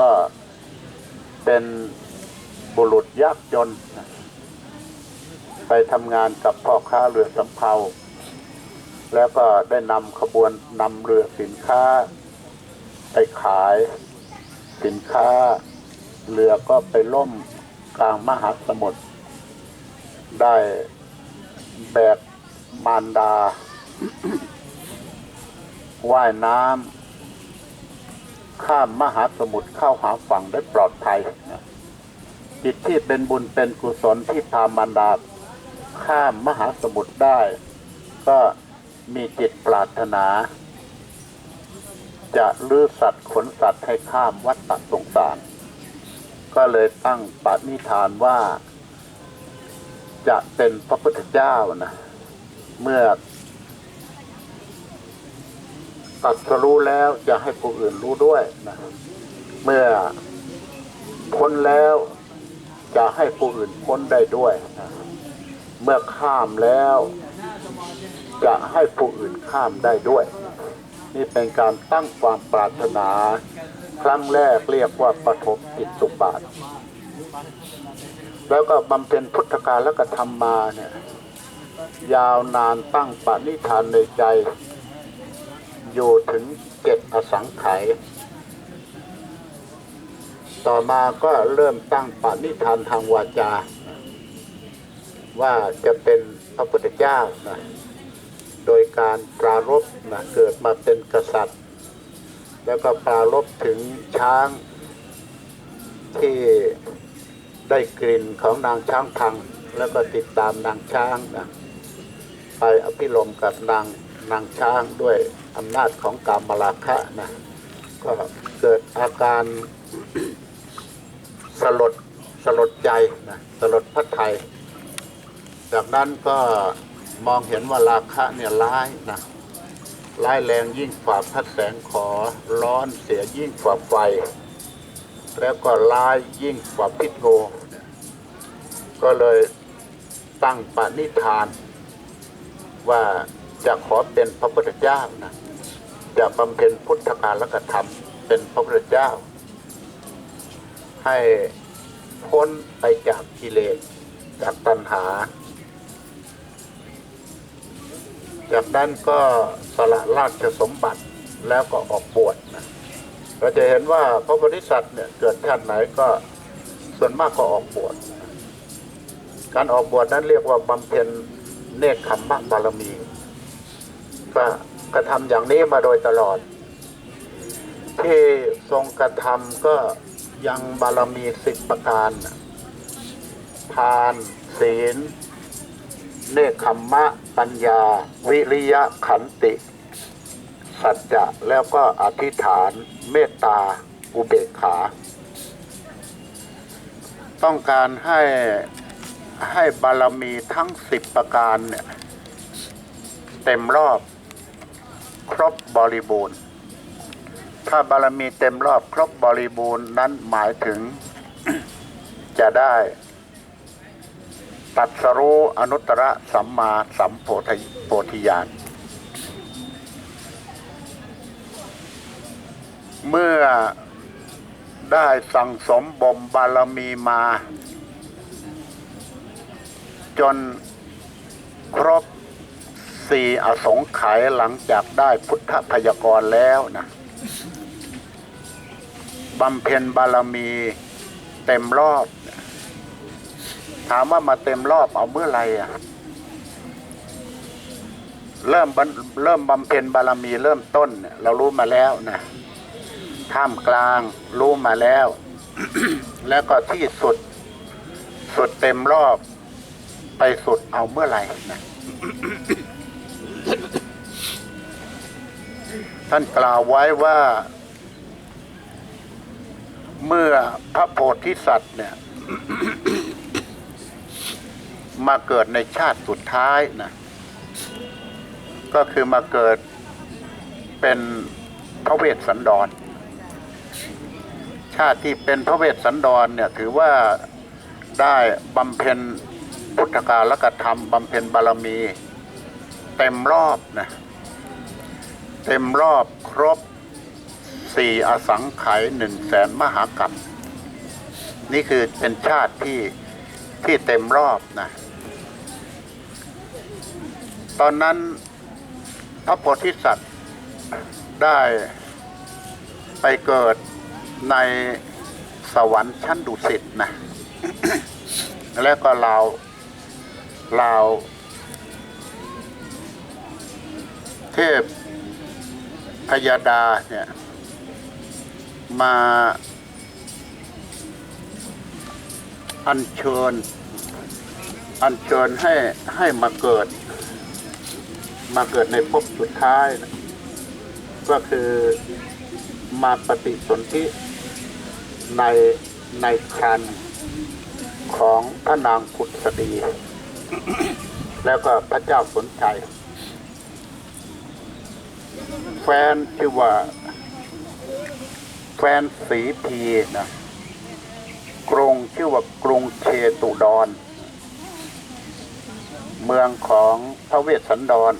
ก็เป็นบุรุษยากจน ไปทำงานกับพ่อค้าเรือสำเภา แล้วก็ได้นำขบวนนำเรือสินค้า ไปขายสินค้า เรือก็ไปล่มกลางมหาสมุทรได้แบกมารดาว่ายน้ำ ข้ามมหาสมุทรเข้าหาฝั่งได้ปลอดภัยจิตที่เป็นบุญเป็นกุศลที่พามารดาข้ามมหาสมุทรได้ ก็มีจิตปรารถนา จะลื้อสัตว์ขนสัตว์ให้ข้ามวัฏฏะสงสาร ก็เลยตั้งปณิธานว่า จะเป็นพระพุทธเจ้านะ เมื่อ ตรัสรู้แล้วจะให้ผู้อื่นรู้ด้วยนะเมื่อพ้นแล้วจะให้ผู้อื่นพ้นได้ด้วยนะเมื่อข้ามแล้ว จะให้ผู้อื่นข้ามได้ด้วย นี่เป็นการตั้งความปรารถนา ครั้งแรกเรียกว่าปฐมจิสุบาท แล้วก็บำเพ็ญพุทธการแล้วก็ทำมาเนี่ยยาวนานตั้งปณิธานในใจ อยู่ถึงเจ็ดอสังไขยต่อมาก็เริ่มตั้งปณิธานทางวาจา ว่าจะเป็นพระพุทธเจ้านะโดยการปรารบนะเกิดมาเป็นกษัตริย์ แล้วก็ปรารบถึงช้างที่ได้กลิ่นของนางช้างพัง แล้วก็ติดตามนางช้างนะไปอภิรมกับนาง นางช้างด้วยอำนาจของกามราคะนะก็เกิดอาการสลดสลดใจนะสลดพระไทย จากนั้นก็มองเห็นว่าราคะเนี่ยร้ายนะร้ายแรงยิ่งกว่าพัดแสงขอร้อนเสียยิ่งกว่าไฟ แล้วก็ร้ายยิ่งกว่าพิษงูก็เลยตั้งปณิธานว่า จะขอเป็นพระพุทธเจ้านะจะบำเพ็ญพุทธการลกธรรม เป็นพระพุทธเจ้า ให้พ้นไปจากกิเลสจากตัณหา จากนั้นก็สละราชสมบัติแล้วก็ออกบวชนะเราจะเห็นว่าพระบริษัทเนี่ยเกิดชาติไหนก็ส่วนมากก็ออกบวช การออกบวชนั้นเรียกว่าบำเพ็ญเนคขมมะบารมี ก็กระทำอย่างนี้มาโดยตลอด ที่ทรงกระทำก็ยังบารมีสิบประการทานศีล เนคขมมะ ปัญญา วิริยะขันติ สัจจะแล้วก็อธิษฐานเมตตาอุเบกขา ต้องการให้ให้บารมีทั้งสิบประการเนี่ย เต็มรอบ ครบบริบูรณ์ ถ้าบารมีเต็มรอบครบบริบูรณ์นั้นหมายถึง จะได้ตัดสรู้อนุตตรสัมมาสัมโพธิโพธิญาณเมื่อได้สั่งสมบ่มบารมีมา จนครบ สี่อสงไขยหลังจากได้พุทธพยากรแล้วนะบำเพ็ญบารมีเต็มรอบ ถามว่ามาเต็มรอบเอาเมื่อไรอะ เริ่มเริ่มบำเพ็ญบารมีเริ่มต้นเนี่ยเรารู้มาแล้วนะท่ามกลางรู้มาแล้ว แล้วก็ที่สุด สุดเต็มรอบ ไปสุดเอาเมื่อไหร่นะ ท่านกล่าวไว้ว่า เมื่อพระโพธิสัตว์เนี่ย มาเกิดในชาติสุดท้ายนะก็คือมาเกิดเป็นพระเวสสันดร ชาติที่เป็นพระเวสสันดรเนี่ยถือว่าได้บำเพ็ญพุทธกาลกธรรมบำเพ็ญบารมี เต็มรอบนะ ต็มรอบครบสี่อสังไขยหนึ่งแสนมหากัปนี่คือเป็นชาติที่ที่เต็มรอบนะ ตอนนั้นพระโพธิสัตว์ได้ไปเกิดในสวรรค์ชั้นดุสิตนะ แล้วก็ลาวลาวเทพ พยาดาเนี่ยมาอัญเชิญ อัญเชิญให้ให้มาเกิด มาเกิดในภพสุดท้ายนะก็คือมาปฏิสนธิในในครันของพระนางพุทธดี แล้วก็พระเจ้าสนใจ แฟนชื่อว่า แฟนสีพีนะกรุงชื่อว่ากรุงเชตุดร เมืองของพระเวสสันดร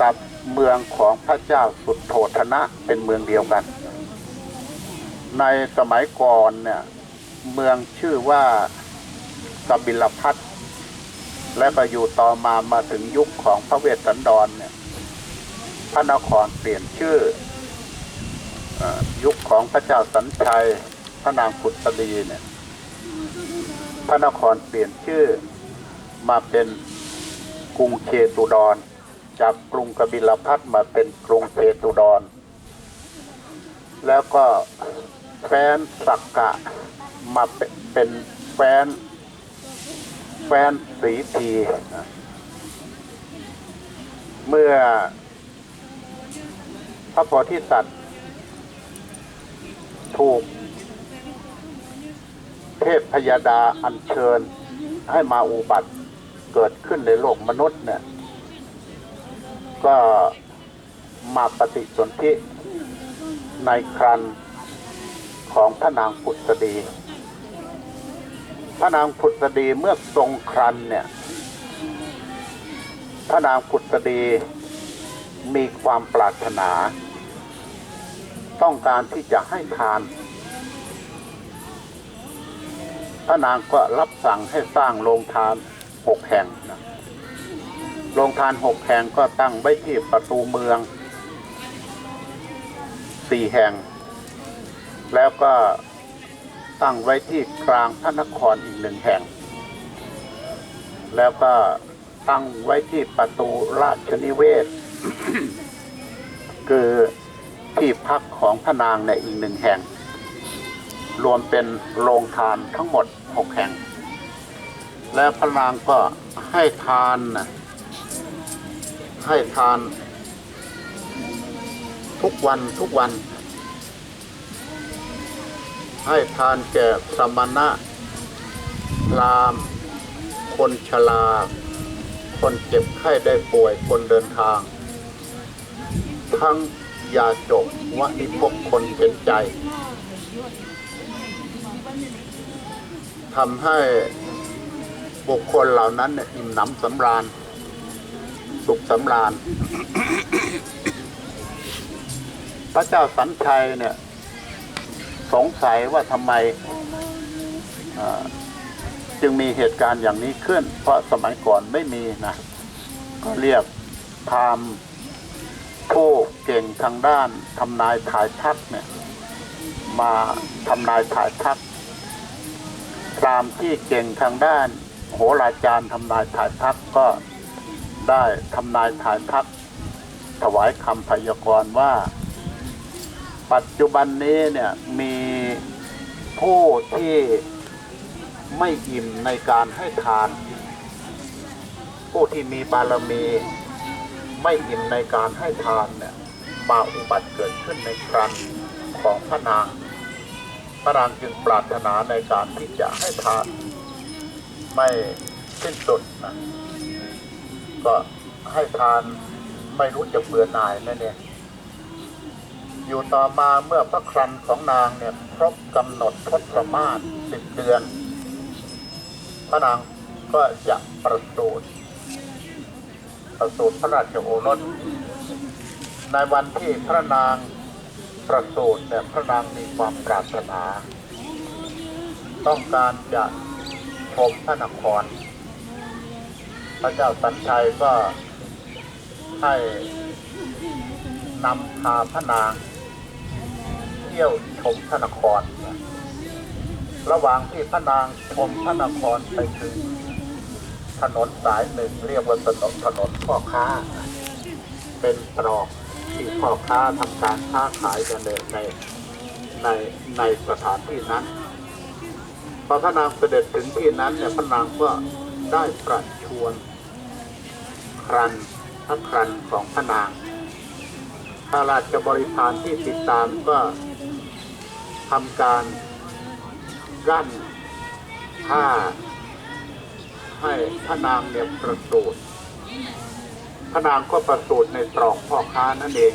กับเมืองของพระเจ้าสุดโทธนะเป็นเมืองเดียวกัน ในสมัยก่อนเนี่ย เมืองชื่อว่ากบิลพัทและก็อยู่ต่อมามาถึงยุคของพระเวสสันดรเนี่ย พระนครเปลี่ยนชื่ออยุคของพระเจ้าสันชัย พระนางขุตดีเนี่ย พระนครเปลี่ยนชื่อ มาเป็นกรุงเชตุดร จากกรุงกบิลพัทมาเป็นกรุงเชตุดร แล้วก็แฟนสักกะมาเป็นแฟนแฟนสีที เมื่อ พระโพธิสัตว์ ถูก เทพพยาดาอัญเชิญให้มาอุบัติเกิดขึ้นในโลกมนุษย์เนี่ย ก็มาปฏิสนธิในครันของพระนางพุทธดีพระนางพุทธดีเมื่อทรงครันเนี่ย พระนางพุทธดีมีความปรารถนา ต้องการที่จะให้ทาน พระนางก็รับสั่งให้สร้างโรงทานหกแห่งนะโรงทานหกแห่งก็ตั้งไว้ที่ประตูเมืองสี่แห่ง แล้วก็ตั้งไว้ที่กลางพระนครอีกหนึ่งแห่ง แล้วก็ตั้งไว้ที่ประตูราชนิเวศ คือ ที่พักของพระนางในอีกหนึ่งแห่ง รวมเป็นโรงทานทั้งหมดหกแห่ง และพระนางก็ให้ทานให้ทาน ทุกวันทุกวัน ให้ทานแก่สมณะราม คนชรา คนเจ็บไข้ได้ป่วยคนเดินทาง ทั้ง ยาจกวะนิพกคนเห็นใจทำให้บุคคลเหล่านั้นเนี่ยอิ่มหนำสำราญ สุขสำราญ พระเจ้าสันชัยเนี่ย สงสัยว่าทำไมจึงมีเหตุการณ์อย่างนี้ขึ้น เพราะสมัยก่อนไม่มีนะ ก็เรียกพาม เก่งทางด้านทำนายถ่ายทักเนี่ยมาทำนายถ่ายทักพรามที่เก่งทางด้าน โหราจารย์ทำนายถ่ายทักก็ได้ทำนายถ่ายทักถวายคำพยากรณ์ว่า ปัจจุบันนี้เนี่ยมีผู้ที่ไม่อิ่มในการให้ทาน ผู้ที่มีบารมี ไม่อิ่มในการให้ทานเนี่ย มาอุบัติเกิดขึ้นในครันของพระนาง พระนางจึงปรารถนาในการที่จะให้ทานไม่สิ้นสุดนะก็ให้ทานไม่รู้จะเบื่อหน่ายนั่นเองอยู่ต่อมาเมื่อพระครันของนางเนี่ยครบกำหนดทศมาศสิบเดือน พระนางก็จะประสูติประสูติพระราชโอรส ในวันที่พระนางประสูติเนี่ยพระนางมีความปรารถนา ต้องการจะชมพระนคร พระเจ้าสันชัยก็ให้นำพาพระนาง เที่ยวชมพระนคร ระหว่างที่พระนางชมพระนครไปถึงถนนสายหนึ่งเรียกว่าถนนถนนพ่อค้า เป็นตรอก ที่พ่อค้าทำการค้าขายกันในในในในสถานที่นั้น พอพระนางเสด็จถึงที่นั้นเนี่ยพระนางก็ได้ประชวนครันพระครันของพระนางข้าราชบริพารที่ติดตามก็ทำการกั้นผ้าให้พระนางเนี่ยประสูติ พระนางก็ประสูติในตรอกพ่อค้านั่นเอง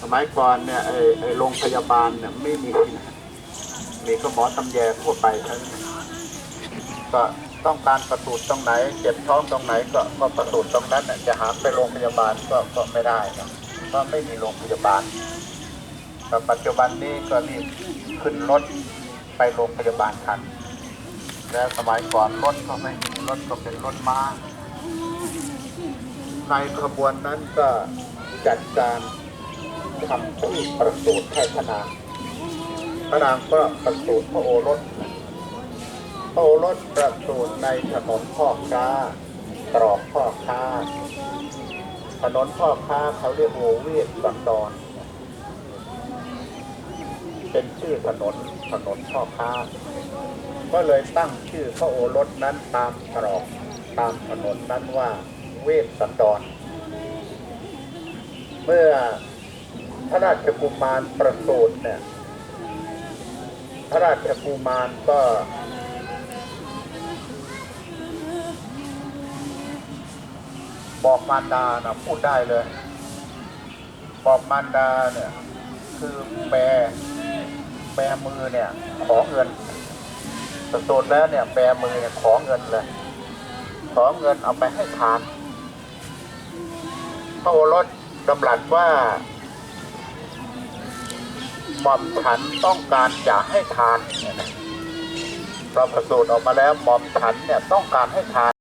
สมัยก่อนเนี่ยไอ้ไอ้โรงพยาบาลเนี่ยไม่มีนมีก็หมอตำแยทั่วไปเทั้งนั้นก็ต้องการประสูติตรงไหนเจ็บท้องตรงไหนก็ก็ประสูติตรงนั้นน่ะจะหาไปโรงพยาบาลก็ก็ไม่ได้นะเพราะไม่มีโรงพยาบาลแต่ปัจจุบันนี้ก็รีบขึ้นรถไปโรงพยาบาลทัน แล้วสมัยก่อนรถก็ไม่มีรถก็เป็นรถม้า ในขบวนนั้นก็จัดการทำที่ประสูติให้พระนางพระนางก็ประสูติพระโอรสพระโอรสประสูติในถนนพ่อค้าตรอกพ่อค้า ถนนพ่อค้าเขาเรียกโวเวศสันดอนเป็นชื่อถนนถนนพ่อค้า ก็เลยตั้งชื่อพระโอรสนั้นตามตรอกตามถนนนั้นว่า เวสสันดร เมื่อพระราชกุมารประสูติเนี่ย พระราชกุมารก็บอกมารดานะพูดได้เลย บอกมารดาเนี่ย คือแบแบมือเนี่ย ขอเงินสุดๆแล้วเนี่ยแบมือเนี่ยขอเงินเลย ขอเงินเอาไปให้ทาน พระโอรสดำรัสว่าหม่อมฉันต้องการอยากให้ทานเนี่ยนะเราประสูตรออกมาแล้วหม่อมฉันเนี่ยต้องการให้ทาน